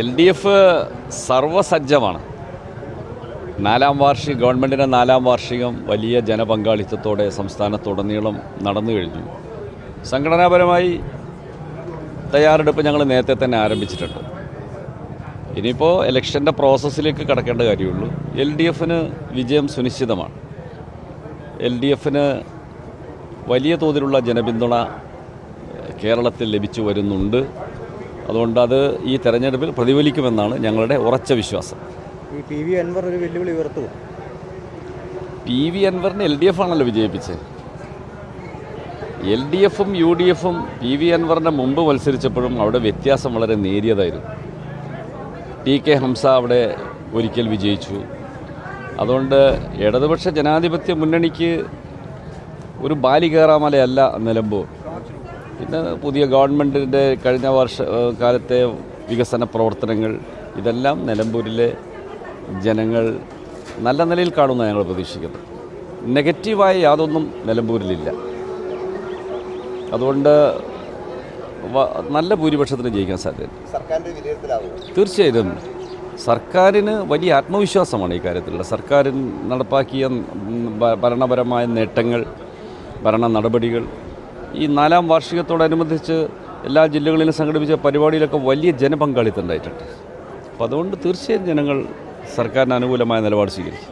L D F സർവസജ്ജമാണ് നാലാം വാർഷിക ഗവൺമെന്റിന്റെ നാലാം വാർഷികം വലിയ ജനപങ്കാളിത്തത്തോടെ സംസ്ഥാനത്തുടനീളം നടന്നു കഴിഞ്ഞു. സംഘടനാപരമായി തയ്യാറെടുപ്പ് ഞങ്ങൾ നേരത്തെ തന്നെ ആരംഭിച്ചിട്ടുണ്ട്. ഇനിയിപ്പോൾ ഇലക്ഷന്റെ പ്രോസസ്സിലേക്ക് കടക്കേണ്ട കാര്യമുള്ളൂ. എൽ ഡി എഫിന് വിജയം സുനിശ്ചിതമാണ്. എൽ ഡി എഫിന് വലിയ തോതിലുള്ള ജനപിന്തുണ കേരളത്തിൽ ലഭിച്ചു വരുന്നുണ്ട്. അതുകൊണ്ട് അത് ഈ തെരഞ്ഞെടുപ്പിൽ പ്രതിഫലിക്കുമെന്നാണ് ഞങ്ങളുടെ ഉറച്ച വിശ്വാസം. ഈ പി വി അൻവർ ഒരു വെല്ലുവിളി ഉയർത്തു പി വി അൻവറിനെ എൽ ഡി എഫ് ആണല്ലോ വിജയിപ്പിച്ചത്. എൽ ഡി എഫും യു ഡി എഫും പി വി അൻവറിന്റെ മുമ്പ് മത്സരിച്ചപ്പോഴും അവിടെ വ്യത്യാസം വളരെ നേരിയതായിരുന്നു. ടി കെ ഹംസ അവിടെ ഒരിക്കൽ വിജയിച്ചു. അതുകൊണ്ട് ഇടതുപക്ഷ ജനാധിപത്യ മുന്നണിക്ക് ഒരു ബാലികേറാമലയല്ല നിലമ്പൂർ. പിന്നെ പുതിയ ഗവൺമെന്റിന്റെ കഴിഞ്ഞ വർഷ കാലത്തെ വികസന പ്രവർത്തനങ്ങൾ ഇതെല്ലാം നിലമ്പൂരിലെ ജനങ്ങൾ നല്ല നിലയിൽ കാണുമെന്ന് ഞങ്ങൾ പ്രതീക്ഷിക്കുന്നു നെഗറ്റീവായ യാതൊന്നും നിലമ്പൂരിലില്ല. അതുകൊണ്ട് നല്ല ഭൂരിപക്ഷത്തിന് ജയിക്കാൻ സാധ്യതയുണ്ട്. വിലയിരുത്തലാവും തീർച്ചയായിട്ടും. സർക്കാരിന് വലിയ ആത്മവിശ്വാസമാണ് ഈ കാര്യത്തിലുള്ള. സർക്കാർ നടപ്പാക്കിയ ഭരണപരമായ നേട്ടങ്ങൾ ഭരണ നടപടികൾ ഈ നാലാം വാർഷികത്തോടനുബന്ധിച്ച് എല്ലാ ജില്ലകളിലും സംഘടിപ്പിച്ച പരിപാടിയിലൊക്കെ വലിയ ജനപങ്കാളിത്തം ഉണ്ടായിട്ടുണ്ട്. അപ്പോൾ അതുകൊണ്ട് തീർച്ചയായും ജനങ്ങൾ സർക്കാരിന് അനുകൂലമായ നിലപാട് സ്വീകരിക്കും.